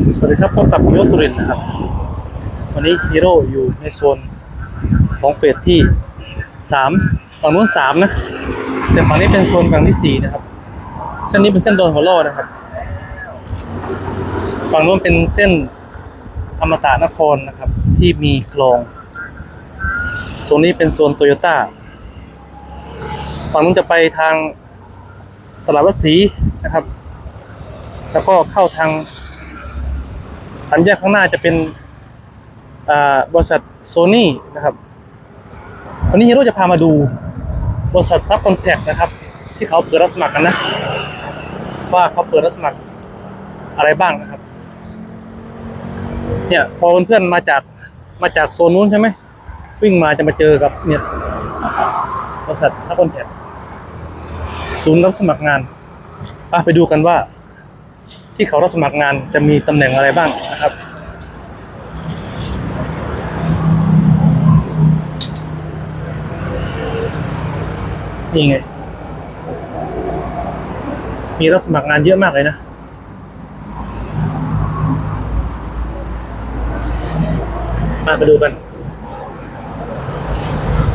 สวัสดีครับพบกับฮีโร่สุรินทร์นะครับ วันนี้ฮีโร่อยู่ในโซนของเฟสที่สามฝั่งนู้นสามนะ แต่ฝั่งนี้เป็นโซนฝั่งที่สี่นะครับ เส้นนี้เป็นเส้นโดนหัวล่อนะครับ ฝั่งนู้นเป็นเส้นอมตะนครนะครับ ที่มีคลองโซนนี้เป็นโซนโตโยต้าฝั่งนู้นจะไปทางตลาดวัดศรีนะครับ แล้วก็เข้าทาง สัญญาข้างหน้าจะเป็นบริษัทโซนี่นะครับ วันนี้ฮีโร่จะพามาดูบริษัทซับคอนแทคนะครับ ที่เขาเปิดรับสมัครกันนะ ว่าเขาเปิดรับสมัครอะไรบ้างนะครับ เนี่ยพอเพื่อนๆมาจากมาจากโซนนู้นใช่ไหมวิ่งมาจะมาเจอกับเนี่ยบริษัทซับคอนแทคศูนย์รับสมัครงานไปดูกันว่า ที่เขารับสมัครงานจะมีตำแหน่งอะไรบ้างนะครับนี่ไง มีรับสมัครงานเยอะมากเลยนะ มาไปดูกัน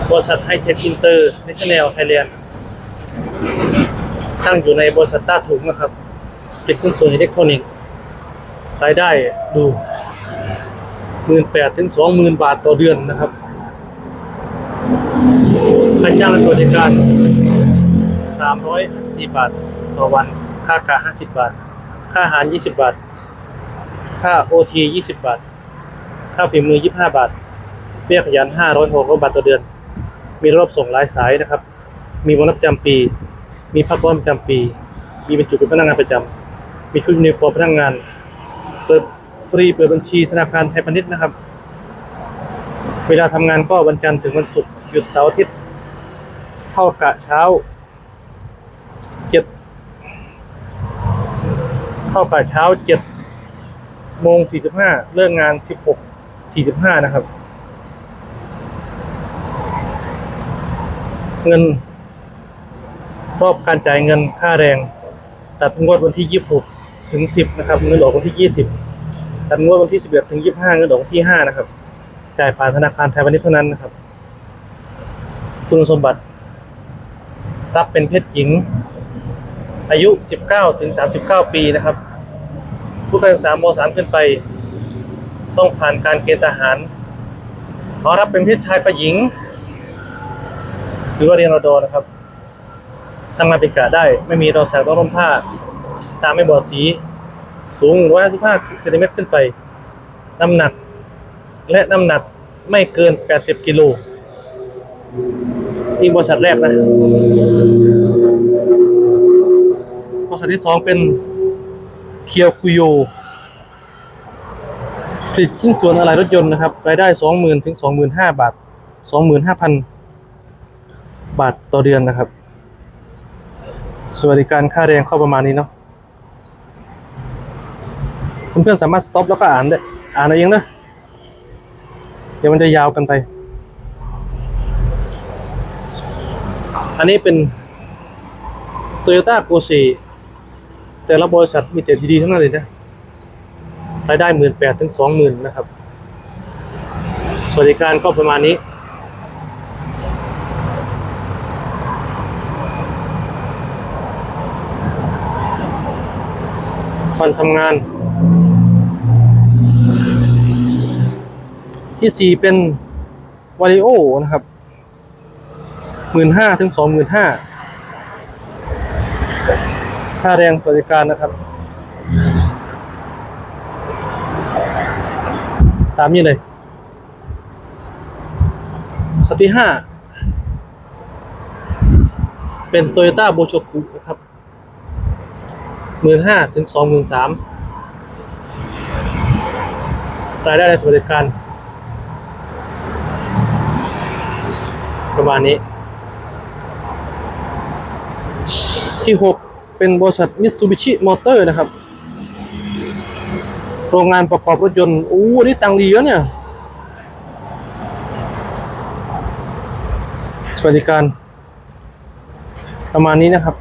บริษัทไฮเทคอินเตอร์เนชั่นแนลไทยแลนด์ตั้งอยู่ในบริษัทต้าถุงนะครับ เป็นเครื่องส่วนอิเล็กทรอนิกส์รายได้ดูหมื่นแปดถึงสองหมื่นบาทต่อเดือนนะครับค่าจ้างและสวัสดิการสามร้อยสี่บาทต่อวัน ค่ากะห้าสิบบาท ค่าอาหารยี่สิบบาท ค่าโอทียี่สิบบาท ค่าฝีมือยี่ห้าบาท เบี้ยขยันห้าร้อยหกร้อบาทต่อเดือน มีรอบส่งหลายสายนะครับ มีโบนัสประจำปี มีพักร้อนประจำปี มีบรรจุเป็นพนักงานประจำ มีชุดยูนิฟอร์มพนักงาน เปิดฟรีเปิดบัญชีธนาคารไทยพาณิชย์นะครับ เวลาทำงานก็วันจันทร์ถึงวันศุกร์หยุดเสาร์อาทิตย์เข้ากะเช้าเจ็ดเข้ากะเช้าเจ็ดโมงสี่สิบห้าเลิกงานสิบหกสี่สิบห้านะครับ เงิน รอบการจ่ายเงินค่าแรง ตัดงวดวันที่26 ถึง10นะครับเงินออกวันที่20ตัดงวดวันที่11ถึง25เงินออกวันที่5นะครับจ่ายผ่านธนาคารไทยพาณิชย์เท่านั้นนะครับ คุณสมบัติ รับเป็นเพศหญิง อายุ 19ถึง39 ปีนะครับ ผู้การศึกษาม .3 ขึ้นไป ต้องผ่านการเกณฑ์ทหาร ขอรับเป็นเพศชายประหญิง หรือว่าเรียนรอดอนะครับทำงานเป็นกะได้ ไม่มีรอยสักต้องร่มผ้า ตาไม่บอดสีสูง 155เซนติเมตรขึ้นไป น้ำหนัก และน้ำหนักไม่เกิน 80 กิโลนี่บริษัทแรกนะ บริษัทที่สองเป็นเคียวคุโยผลิตชิ้นส่วนอะไหล่รถยนต์นะครับ รายได้ 20,000 ถึง 25,000 บาท 25,000 บาทต่อเดือนนะครับ สวัสดิการค่าแรงเข้าประมาณนี้เนาะ เพื่อนๆสามารถสต็อปแล้วก็อ่านได้อ่านเอาเองนะเดี๋ยวมันจะยาวกันไป อันนี้เป็น Toyota g o 4แต่ละบริษัทมีแต่ดีๆทั้งนั้นเลยนะรายได้หมื่นแปดถึงสองหมื่นนะครับ สวัสดิการก็ประมาณนี้วันทำงาน ที่สี่เป็นวาริโอนะครับหมื่นห้าถึงสองหมื่นห้าค่าแรงสวัสดิการนะครับ ตามนี้เลย สติห้าเป็นโตโยต้าโบโชกุนะครับหมื่นห้าถึงสองหมื่นสามรายได้ในสวัสดิการ ประมาณนี้ ที่ 6 เป็นบริษัทมิตซูบิชิมอเตอร์นะครับ โรงงานประกอบรถยนต์โอ้นี่ตังดีเยอะเนี่ย สวัสดิการ ประมาณนี้นะครับ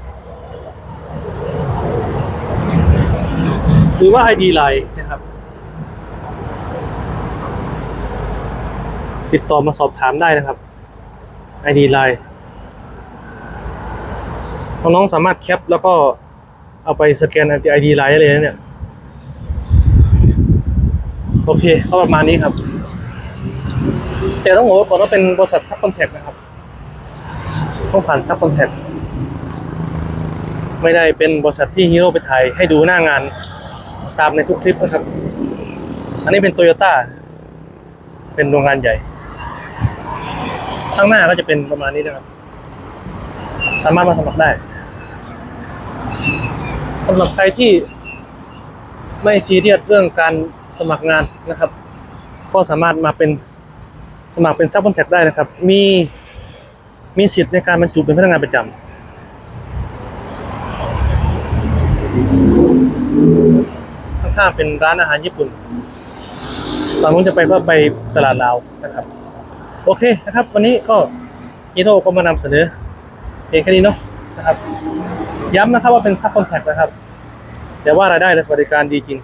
หรือว่า ID ไลน์นะครับติดต่อมาสอบถามได้นะครับ ID Line น้องๆสามารถแคปแล้วก็เอาไปสแกน ID Line ได้เลยนะเนี่ย โอเค ก็ประมาณนี้ครับ แต่ต้องบอกไว้ก่อนว่าเป็นบริษัททับคอนแทคนะครับ ต้องผ่านทับคอนแทคไม่ได้เป็นบริษัทที่ฮีโร่ไปถ่ายให้ดูหน้างานตามในทุกคลิปนะครับ อันนี้เป็นโตโยต้า เป็นโรงงานใหญ่ ข้างหน้าก็จะเป็นประมาณนี้นะครับ สามารถมาสมัครได้สำหรับใครที่ไม่ซีเรียสเรื่องการสมัครงานนะครับ ก็สามารถมาเป็นสมัครเป็นซับคอนแทคได้นะครับ มีมีสิทธิ์ในการบรรจุเป็นพนักงานประจำข้างๆเป็นร้านอาหารญี่ปุ่นฝั่งนู้นจะไปก็ไปตลาดลาวนะครับ โอเคนะครับ วันนี้ก็ฮีโร่ก็มานำเสนอเพียงแค่นี้เนาะนะครับ ย้ำนะครับว่าเป็นซับคอนแทคนะครับ แต่ว่ารายได้และสวัสดิการดีจริง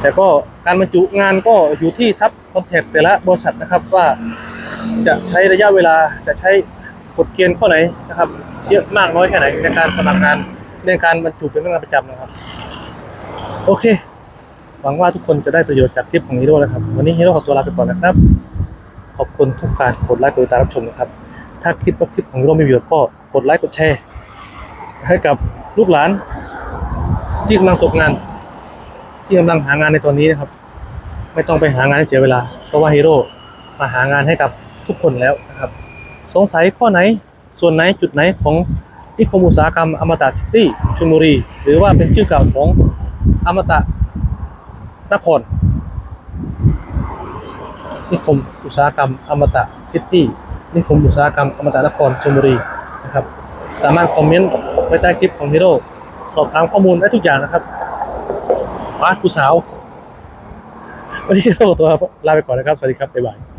แต่ก็การบรรจุงานก็อยู่ที่ซับคอนแทคแต่ละบริษัทนะครับว่าจะใช้ระยะเวลาจะใช้กฎเกณฑ์ข้อไหนนะครับเยอะมากน้อยแค่ไหนในการสมัครงานในการบรรจุเป็นพนักงานประจำนะครับ โอเค หวังว่าทุกคนจะได้ประโยชน์จากคลิปของฮีโร่นะครับ วันนี้ฮีโร่ขอตัวลาไปก่อนนะครับ ขอบคุณทุกการกดไลค์กดติดตามรับชมนะครับ ถ้าคิดว่าคลิปของฮีโร่มีประโยชน์ก็กดไลค์กดแชร์ให้กับลูกหลาน ที่กำลังตกงาน ที่กำลังหางานในตอนนี้นะครับ ไม่ต้องไปหางานให้เสียเวลา เพราะว่าฮีโร่มาหางานให้กับทุกคนแล้วนะครับ สงสัยข้อไหนส่วนไหนจุดไหนของนิคมอุตสาหกรรมอมตะซิตี้ชลบุรี หรือว่าเป็นชื่อเก่าของอมตะนคร นิคมอุตสาหกรรมอมตะซิตี้นิคมอุตสาหกรรมอมตะนครชลบุรีนะครับ สามารถคอมเมนต์ไว้ใต้คลิปของฮีโร่สอบถามข้อมูลได้ทุกอย่างนะครับมาผู้สาว วันนี้เราตัวลาไปก่อนนะครับ สวัสดีครับ บ๊ายบาย